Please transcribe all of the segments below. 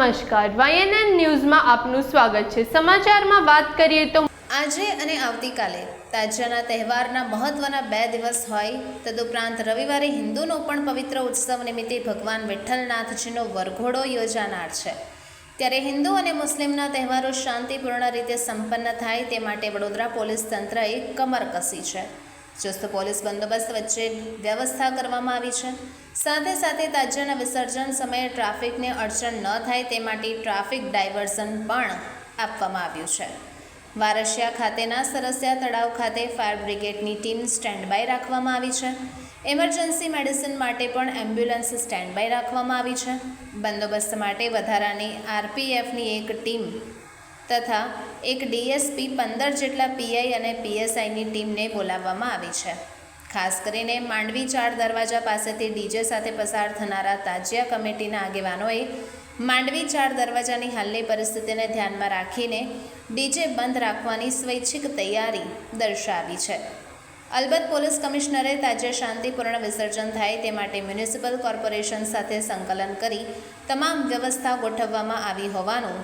નમસ્કાર. વાયએનએન ન્યૂઝમાં આપનું સ્વાગત છે. સમાચારમાં વાત કરીએ તો આજે અને આવતીકાલે તાજાના તહેવારના મહત્વના બે દિવસ હોય તદુપરાંત રવિવારે હિન્દુનો પણ પવિત્ર ઉત્સવ નિમિત્તે ભગવાન વિઠ્ઠલનાથજીનો વરઘોડો યોજાનાર છે. ત્યારે હિન્દુ અને મુસ્લિમના તહેવારો શાંતિપૂર્ણ રીતે સંપન્ન થાય તે માટે વડોદરા પોલીસ તંત્રએ કમર કસી છે. ચુસ્ત પોલીસ બંદોબસ્ત વચ્ચે વ્યવસ્થા કરવામાં આવી છે. સાથે સાથે તાજ્યાના વિસર્જન સમયે ટ્રાફિકને અડચણ ન થાય તે માટે ટ્રાફિક ડાયવર્ઝન પણ આપવામાં આવ્યું છે. વારસિયા ખાતેના સરસિયા તળાવ ખાતે ફાયર બ્રિગેડની ટીમ સ્ટેન્ડ બાય રાખવામાં આવી છે. ઇમરજન્સી મેડિસિન માટે પણ એમ્બ્યુલન્સ સ્ટેન્ડ બાય રાખવામાં આવી છે. બંદોબસ્ત માટે વધારાની આરપીએફની એક ટીમ તથા એક ડીએસપી પંદર જેટલા પીઆઈ અને પીએસઆઈની ટીમને બોલાવવામાં આવી છે. ખાસ કરીને માંડવી ચાર દરવાજા પાસેથી ડીજે સાથે પસાર થનારા તાજિયા કમિટીના આગેવાનોએ માંડવી ચાર દરવાજાની હાલની પરિસ્થિતિને ધ્યાનમાં રાખીને ડીજે બંધ રાખવાની સ્વૈચ્છિક તૈયારી દર્શાવી છે. અલબત્ત પોલીસ કમિશનરે તાજ્ય શાંતિપૂર્ણ વિસર્જન થાય તે માટે મ્યુનિસિપલ કોર્પોરેશન સાથે સંકલન કરી તમામ વ્યવસ્થા ગોઠવવામાં આવી હોવાનું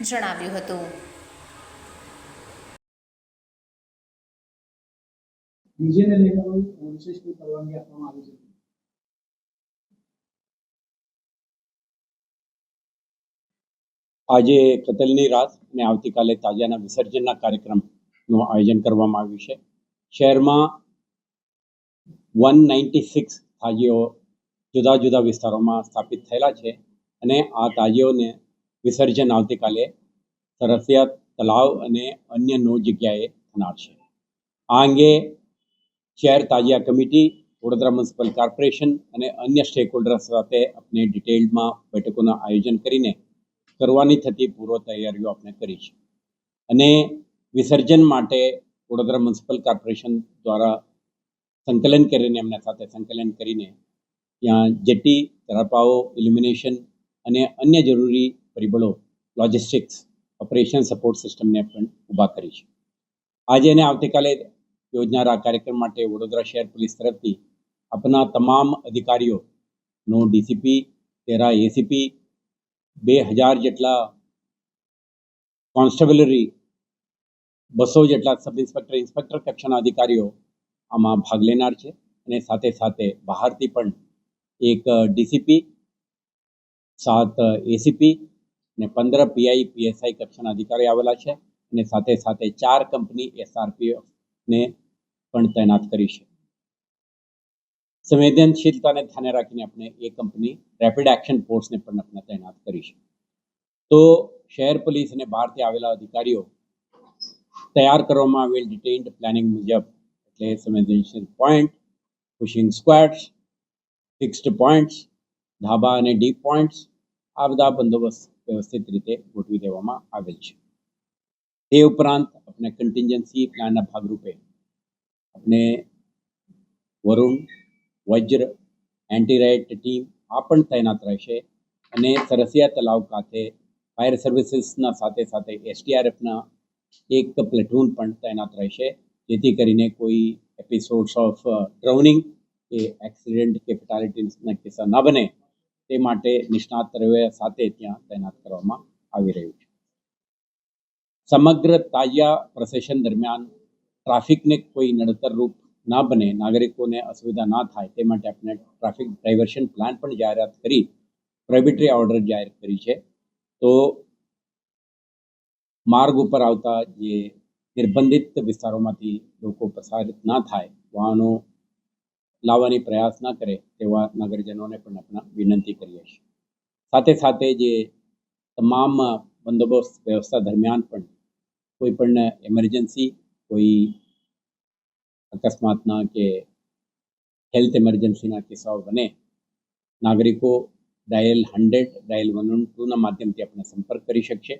જણાવ્યું હતું. ડીજેને લઈને વિશેષ કોઈ પરવાનગી આપવામાં આવી છે? આજે કતલની રાત અને આવતીકાલે તાજાના વિસર્જનના કાર્યક્રમનું આયોજન કરવામાં આવ્યું છે. શહેરમાં વન નાઇન્ટી સિક્સ તાજીઓ જુદા જુદા વિસ્તારોમાં સ્થાપિત થયેલા છે અને આ તાજીઓને વિસર્જન આવતીકાલે સરસિયા તલાવ અને અન્ય નવ જગ્યાએ થનાર છે. આ અંગે શહેર તાજિયા કમિટી, વડોદરા મ્યુનિસિપલ કોર્પોરેશન અને અન્ય સ્ટેક સાથે આપણે ડિટેલમાં બેઠકોનું આયોજન કરીને કરવાની થતી પૂર્વ તૈયારીઓ આપણે કરી છે. અને વિસર્જન માટે વડોદરા મ્યુનિસિપલ કોર્પોરેશન દ્વારા સંકલન કરીને, એમના સાથે સંકલન કરીને ત્યાં જેટી તરપાઓ ઇલ્યુમિનેશન અને અન્ય જરૂરી પરિબળો લોજિસ્ટિક્સ ઓપરેશન સપોર્ટ સિસ્ટમને પણ ઊભા કરી છે. આજે અને આવતીકાલે યોજનારા કાર્યક્રમ માટે વડોદરા શહેર પોલીસ તરફથી આપના તમામ અધિકારીઓનો ડીસીપી તેરા એસીપી બે હજાર જેટલા કોન્સ્ટેબલરી, બસો જેટલા સબ ઇન્સ્પેક્ટર ઇન્સ્પેક્ટર કક્ષાના અધિકારીઓ આમાં ભાગ લેનાર છે અને સાથે સાથે બહારથી પણ એક ડીસીપી સાત એસીપી અને પંદર પીઆઈ, પીએસઆઈ કક્ષાના અધિકારી આવેલા છે અને સાથે સાથે ચાર કંપની એસઆરપીએફને પણ તૈનાત કરી છે. સંવેદનશીલતાને ધ્યાને રાખીને આપણે એ કંપની રેપિડ એક્શન ફોર્સને પણ આપણે તૈનાત કરી છે. તો શહેર પોલીસ અને બહારથી આવેલા અધિકારીઓ તૈયાર કરવામાં આવેલ ડિટેઇન્ડ પ્લાનિંગ મુજબ, એટલે સંવેદનશીલ પોઈન્ટ કુશિંગ સ્ક્વેડ્સ ફિક્સ્ડ પોઈન્ટ્સ ધાબા અને ડીપ પોઈન્ટ્સ આ બધા બંદોબસ્ત વ્યવસ્થિત રીતે ગોઠવી દેવામાં આવેલ છે. તે ઉપરાંત આપણે કન્ટિન્જન્સી પ્લાનના ભાગરૂપે આપણે Varun, Vajra anti riot team આ પણ તૈનાત રહેશે અને સરસિયા તલાવ ખાતે ફાયર સર્વિસીસના સાથે સાથે એસટીઆરએફના એક પ્લેટૂન પણ તૈનાત રહેશે. જેથી કરીને કોઈ એપિસોડ્સ ઓફ ડ્રાઉનિંગ કે એક્સિડન્ટ કે ફેટાલિટીના કિસ્સા ન બને. તે માટે નિષ્ણાત સાથે ત્યાં તૈનાત કરવામાં આવી રહ્યું છે. સમગ્ર તાજિયા પ્રોસેશન દરમિયાન ટ્રાફિકને કોઈ નડતરરૂપ ના બને, નાગરિકોને અસુવિધા ના થાય, તે માટે આપણે ટ્રાફિક ડાયવર્શન પ્લાન પણ જાહેરાત કરી પ્રોહિબિટરી ઓર્ડર જાહેર કરી છે. તો માર્ગ ઉપર આવતા જે નિર્બંધિત વિસ્તારોમાંથી લોકો પ્રસારિત ના થાય, વાહનો લાવવાની પ્રયાસ ના કરે તેવા નગરજનોને પણ આપણે વિનંતી કરીએ છીએ. સાથે સાથે જે તમામ બંદોબસ્ત વ્યવસ્થા દરમિયાન પણ કોઈ પણ એમરજન્સી કોઈ અકસ્માતના કે હેલ્થ ઇમરજન્સીના કિસ્સાઓ બને, નાગરિકો dial hundred dial one one ટુના માધ્યમથી આપણે સંપર્ક કરી શકશે.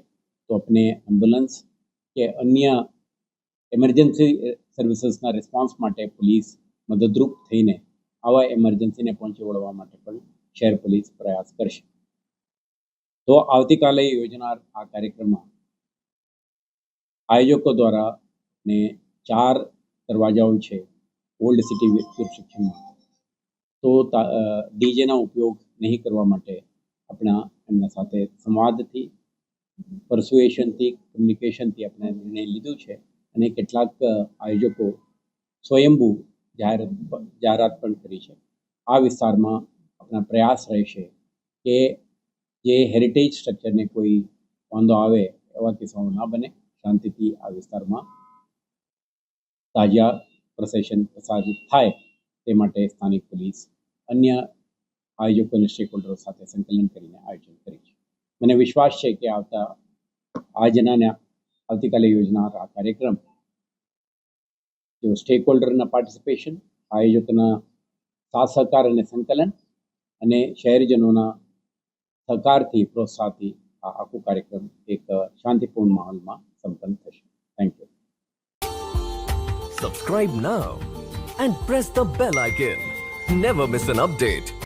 તો આપણે એમ્બ્યુલન્સ કે અન્ય એમરજન્સી સર્વિસીસના રિસ્પોન્સ માટે પોલીસ મદદરૂપ થઈને આવા એમરજન્સીને પહોંચી વળવા માટે પણ શહેર પોલીસ પ્રયાસ કરશે. તો આવતીકાલે યોજનાર આ કાર્યક્રમમાં આયોજકો દ્વારા ને ચાર દરવાજાઓ છે ઓલ્ડ સિટી સેક્શનમાં તો ડીજેના ઉપયોગ નહીં કરવા માટે આપણા એમના સાથે સંવાદથી પરસ્યુએશનથી કમ્યુનિકેશનથી આપણે નિર્ણય લીધું છે અને કેટલાક આયોજકો સ્વયંભૂ જાહેરાત જાહેરાત પણ કરી છે. આ વિસ્તારમાં આપણા પ્રયાસ રહેશે કે જે હેરિટેજ સ્ટ્રક્ચરને કોઈ વાંધો આવે એવા કિસ્સાઓ ના બને. શાંતિથી આ વિસ્તારમાં તાજા પ્રસેશન પ્રસારિત થાય તે માટે સ્થાનિક પોલીસ અન્ય આયોજકો અને સ્ટેક હોલ્ડરો સાથે સંકલન કરીને આયોજન કરી છે. મને વિશ્વાસ છે કે આવતા આજના આવતીકાલે યોજનાર આ કાર્યક્રમ જો સ્ટેક હોલ્ડરના પાર્ટિસિપેશન આયોજકોના સાથ સહકાર અને સંકલન અને શહેરીજનોના સહકારથી, પ્રોત્સાહથી આ આખો કાર્યક્રમ એક શાંતિપૂર્ણ માહોલમાં સંપન્ન થશે. Thank you subscribe now and press the bell icon never miss an update.